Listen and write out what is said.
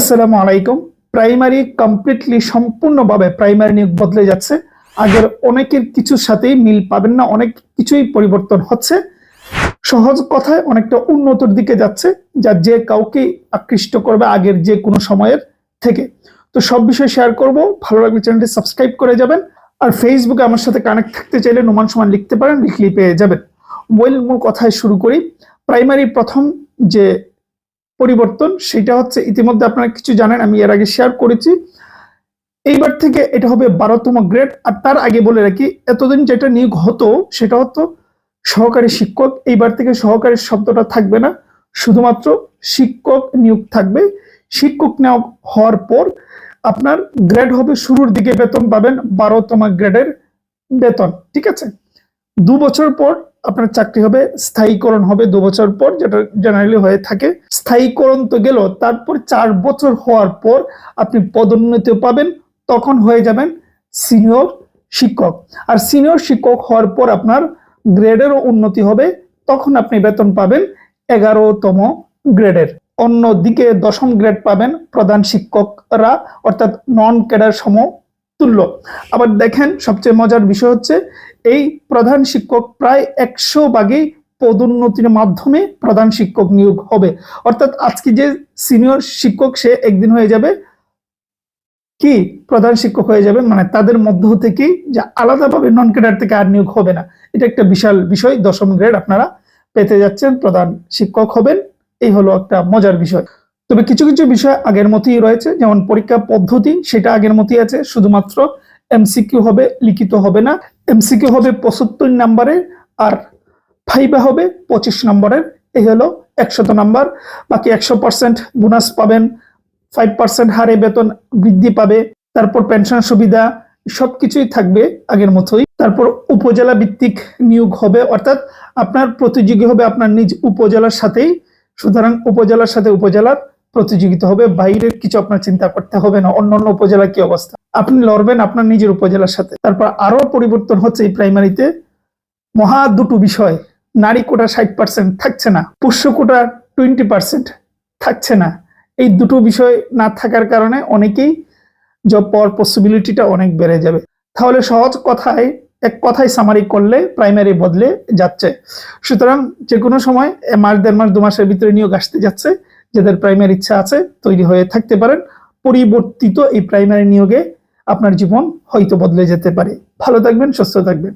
আসসালামু আলাইকুম। Primary completely সম্পূর্ণভাবে প্রাইমারি নিয়োগ বদলে যাচ্ছে। আগের অনেকের কিছুর সাথেই মিল পাবেন না, অনেক কিছুই পরিবর্তন হচ্ছে। সহজ কথায় অনেকটা উন্নতর দিকে যাচ্ছে, যা যে কাউকে আকৃষ্ট করবে আগের যে কোনো সময়ের থেকে। তো সব বিষয় শেয়ার করব। ভালো লাগলে চ্যানেলটি সাবস্ক্রাইব করে যাবেন। আর ফেসবুকে আমার সাথে কানেক্ট থাকতে চাইলে নোমান সমান লিখতে পারেন, লিখলেই পেয়ে যাবেন। মূল মূল কথায় শুরু করি। প্রাইমারি প্রথম যে পরিবর্তন, সেটা হচ্ছে ইতিমধ্যে আপনারা কিছু জানেন, আমি এর আগে শেয়ার করেছি। এইবার থেকে এটা হবে বারোতম গ্রেড আর তার আগে বলে রাখি, এতদিন যেটা নিয়োগ হতো, সেটা হতো সহকারী শিক্ষক। এইবার থেকে সহকারী শব্দটা থাকবে না, শুধুমাত্র শিক্ষক নিয়োগ থাকবে। শিক্ষক নিয়োগ হওয়ার পর আপনার গ্রেড হবে শুরুর দিকে বেতন পাবেন বারোতম গ্রেডের বেতন, ঠিক আছে? দু বছর পর আপনার চাকরি হবে, স্থায়ীকরণ হবে দু বছর পর, যেটা জেনারেলি হয়ে থাকে। স্থায়ীকরণ তো গেল, তারপর চার বছর হওয়ার পর আপনি পদোন্নতি পাবেন, তখন হয়ে যাবেন সিনিয়র শিক্ষক। আর সিনিয়র শিক্ষক হওয়ার পর আপনার গ্রেডেরও উন্নতি হবে, তখন আপনি বেতন পাবেন এগারোতম গ্রেডের অন্যদিকে দশম গ্রেড পাবেন প্রধান শিক্ষকরা, অর্থাৎ নন ক্যাডার সম তুল্য আবার দেখেন, সবচেয়ে মজার বিষয় হচ্ছে এই প্রধান শিক্ষক প্রায় একশো ভাগেই পদোন্নতির মাধ্যমে প্রধান শিক্ষক নিয়োগ হবে। অর্থাৎ আজকে যে সিনিয়র শিক্ষক সে একদিন হয়ে যাবে, কি প্রধান শিক্ষক হয়ে যাবে? মানে তাদের মধ্য থেকে যে আলাদাভাবে নন ক্যাডার থেকে আর নিয়োগ হবে না। এটা একটা বিশাল বিষয়, দশম গ্রেড আপনারা পেতে যাচ্ছেন, প্রধান শিক্ষক হবেন, এই হলো একটা মজার বিষয়। তবে কিছু কিছু বিষয় আগের মতোই রয়েছে, যেমন পরীক্ষা পদ্ধতি, সেটা আগের মতোই আছে, শুধুমাত্র এমসিকিউ হবে, লিখিত হবে না। এমসিকিউ হবে পঁচাত্তর নাম্বারে আর ফাইবা হবে পঁচিশ নম্বরের। এই হলো একশত নাম্বার। বাকি একশো পার্সেন্ট বোনাস পাবেন। ফাইভ পার্সেন্ট হারে বেতন বৃদ্ধি পাবে। তারপর পেনশন সুবিধা, সবকিছুই থাকবে আগের মতোই। তারপর উপজেলা ভিত্তিক নিয়োগ হবে, অর্থাৎ আপনার প্রতিযোগী হবে আপনার নিজ উপজেলার সাথেই। সুতরাং উপজেলার সাথে উপজেলার প্রতিযোগিতা হবে, বাইরের কিছু আপনার চিন্তা করতে হবে না অন্য অন্য উপজেলা কি অবস্থা? আপনি লড়বেন আপনার নিজের উপজেলার সাথে। তারপর আরও পরিবর্তন হচ্ছে এই প্রাইমারিতে। মহা দুটো বিষয়, নারী কোটা ষাট পার্সেন্ট থাকছে না পুষ্য কোটা টোয়েন্টি পার্সেন্ট থাকছে না। এই দুটো বিষয় না থাকার কারণে অনেকেই জব পাওয়ার পসিবিলিটিটা অনেক বেড়ে যাবে। তাহলে সহজ কথায়, এক কথায় সামারি করলে প্রাইমারি বদলে যাচ্ছে। সুতরাং যে কোনো সময় মাস, দেড় মাস, দু মাসের ভিতরে নিয়োগ আসতে যাচ্ছে। যাদের প্রাইমারি ইচ্ছা আছে তৈরি হয়ে থাকতে পারেন, পরিবর্তিত এই প্রাইমারি নিয়োগে আপনার জীবন হয়তো বদলে যেতে পারে। ভালো থাকবেন, সুস্থ থাকবেন।